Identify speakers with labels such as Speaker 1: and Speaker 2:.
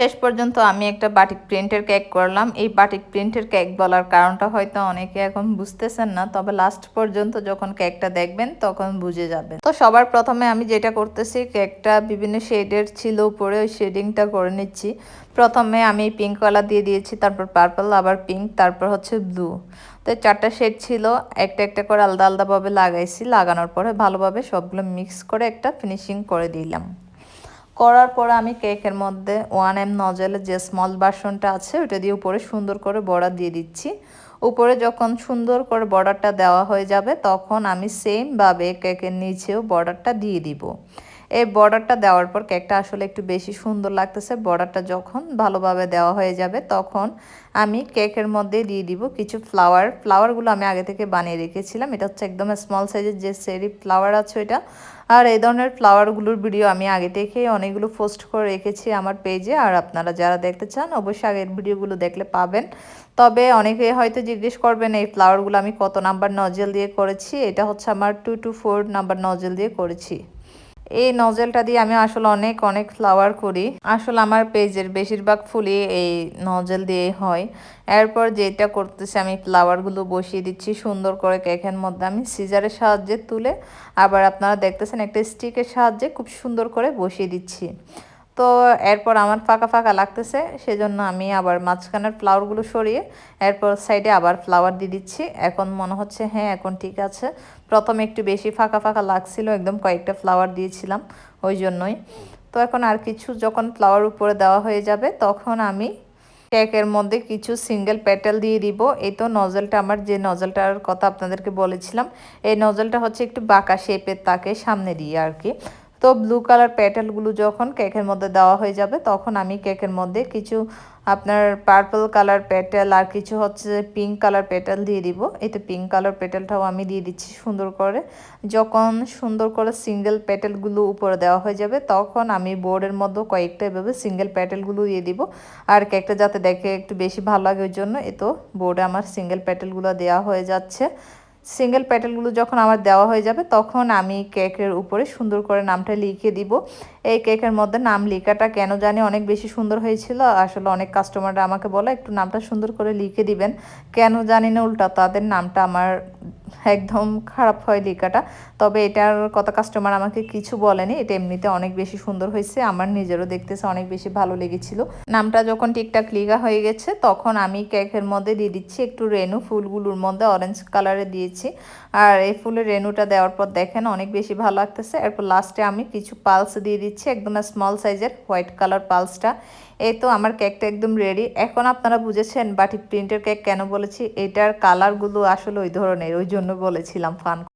Speaker 1: শেষ পর্যন্ত আমি একটা বাটিক প্রিন্টের কেক করলাম। এই বাটিক প্রিন্টের কেক বলার কারণটা হয়তো অনেকে এখন বুঝতেছেন না, তবে লাস্ট পর্যন্ত যখন কেকটা দেখবেন তখন বুঝে যাবেন। তো সবার প্রথমে আমি যেটা করতেছি, কেকটা বিভিন্ন শেডের ছিল উপরে ওই শেডিংটা করে নিচ্ছি। প্রথমে আমি পিঙ্ক কালার দিয়ে দিয়েছি, তারপর পার্পল আবার পিঙ্ক তারপর হচ্ছে ব্লু তো চারটা শেড ছিল, একটা একটা করে আলাদা আলাদাভাবে লাগাইছি। লাগানোর পরে ভালোভাবে সবগুলো মিক্স করে একটা ফিনিশিং করে দিলাম। করার পরে আমি কেকের মধ্যে ওয়ান এম নজেলের যে স্মল বাসনটা আছে ওটা দিয়ে উপরে সুন্দর করে বড়া দিয়ে দিচ্ছি। উপরে যখন সুন্দর করে বর্ডারটা দেওয়া হয়ে যাবে, তখন আমি সেমভাবে কেকের নিচেও বর্ডারটা দিয়ে দিব। এই বর্ডারটা দেওয়ার পর কেকটা আসলে একটু বেশি সুন্দর লাগতেছে। বর্ডারটা যখন ভালোভাবে দেওয়া হয়ে যাবে, তখন আমি কেকের মধ্যে দিয়ে দিব কিছু ফ্লাওয়ার ফ্লাওয়ারগুলো আমি আগে থেকে বানিয়ে রেখেছিলাম। এটা হচ্ছে একদম স্মল সাইজের যে সেরি ফ্লাওয়ার আছে ওইটা। আর এই ধরনের ফ্লাওয়ারগুলোর ভিডিও আমি আগে থেকে অনেকগুলো পোস্ট করে রেখেছি আমার পেজে আর আপনারা যারা দেখতে চান, অবশ্যই আগের ভিডিওগুলো দেখলে পাবেন। তবে অনেকে হয়তো জিজ্ঞেস করবেন, এই ফ্লাওয়ারগুলো আমি কত নাম্বার নজেল দিয়ে করেছি? এটা হচ্ছে আমার two two four number nozzle দিয়ে করেছি। এই নজেলটা দিয়ে আমি আসলে অনেক অনেক ফ্লাওয়ার করি। আসলে আমার পেজের বেশিরভাগ ফুলই এই নজেল দিয়ে হয়। এরপর যেটা করতেছি, আমি ফ্লাওয়ারগুলো বসিয়ে দিচ্ছি সুন্দর করে কেকের মধ্যে। আমি সিজারের সাহায্যে তুলে আবার আপনারা দেখতেছেন একটা স্টিকের সাহায্যে খুব সুন্দর করে বসিয়ে দিচ্ছি। তো এরপর আমার ফাঁকা ফাঁকা লাগতেছে, সেজন্য আমি আবার মাঝখানের ফ্লাওয়ারগুলো সরিয়ে এরপর সাইডে আবার ফ্লাওয়ার দিয়ে দিচ্ছি। এখন মনে হচ্ছে হ্যাঁ এখন ঠিক আছে। প্রথমে একটু বেশি ফাঁকা ফাঁকা লাগছিল, একদম কয়েকটা ফ্লাওয়ার দিয়েছিলাম ওই জন্যই। তো এখন আর কিছু যখন ফ্লাওয়ার উপরে দেওয়া হয়ে যাবে, তখন আমি কেকের মধ্যে কিছু সিঙ্গেল প্যাটেল দিয়ে দিব। এই তো নজলটা আমার, যে নজলটার কথা আপনাদেরকে বলেছিলাম, এই নজলটা হচ্ছে একটু বাঁকা শেপের তাকে সামনে দিয়ে আর কি। তো ব্লু কালার প্যাটেলগুলো যখন কেকের মধ্যে দেওয়া হয়ে যাবে, তখন আমি কেকের মধ্যে কিছু আপনার পার্পল কালার পেটেল আর কিছু হচ্ছে পিঙ্ক কালার পেটেল দিয়ে দিব। এতে পিঙ্ক কালার পেটেলটাও আমি দিয়ে দিচ্ছি সুন্দর করে। যখন সুন্দর করে সিঙ্গেল পেটেলগুলো উপরে দেওয়া হয়ে যাবে, তখন আমি বোর্ডের মধ্যে কয়েকটা এভাবে সিঙ্গেল পেটেলগুলো দিয়ে দিব। আর কেকটা যাতে দেখে একটু বেশি ভালো লাগে ওই জন্য এ তো বোর্ডে আমার সিঙ্গেল পেটেলগুলো দেওয়া হয়ে যাচ্ছে। সিঙ্গেল প্যাটেলগুলো যখন আমার দেওয়া হয়ে যাবে, তখন আমি কেকের উপরে সুন্দর করে নামটা লিখে দিব। এই কেকের মধ্যে নাম লেখাটা কেন জানি অনেক বেশি সুন্দর হয়েছিল। আসলে অনেক কাস্টমাররা আমাকে বলে, একটু নামটা সুন্দর করে লিখে দিবেন। কেন জানি না, উল্টা তাদের নামটা আমার একদম খারাপ হয় লেখাটা। তবে এটার কত কাস্টমার আমাকে কিছু বলেনি, এটা এমনিতে অনেক বেশি সুন্দর হয়েছে, আমার নিজেরও দেখতেছে অনেক বেশি ভালো লেগেছিল। নামটা যখন ঠিকঠাক লিগা হয়ে গেছে, তখন আমি কেকের মধ্যে দিয়ে দিচ্ছি একটু রেনু, ফুলগুলোর মধ্যে অরেঞ্জ কালারে দিয়েছি। আর এই ফুলের রেনুটা দেওয়ার পর দেখেন অনেক বেশি ভালো লাগতেছে। এরপর লাস্টে আমি কিছু পালস দিয়ে দিচ্ছি, একদম স্মল সাইজের হোয়াইট কালার পালসটা এই তো আমার কেকটা একদম রেডি এখন আপনারা বুঝেছেন বাটিক প্রিন্টের কেক কেন বলেছি? এটার কালারগুলো আসলে ওই ধরনের, ওই জন্য বলেছিলাম ফান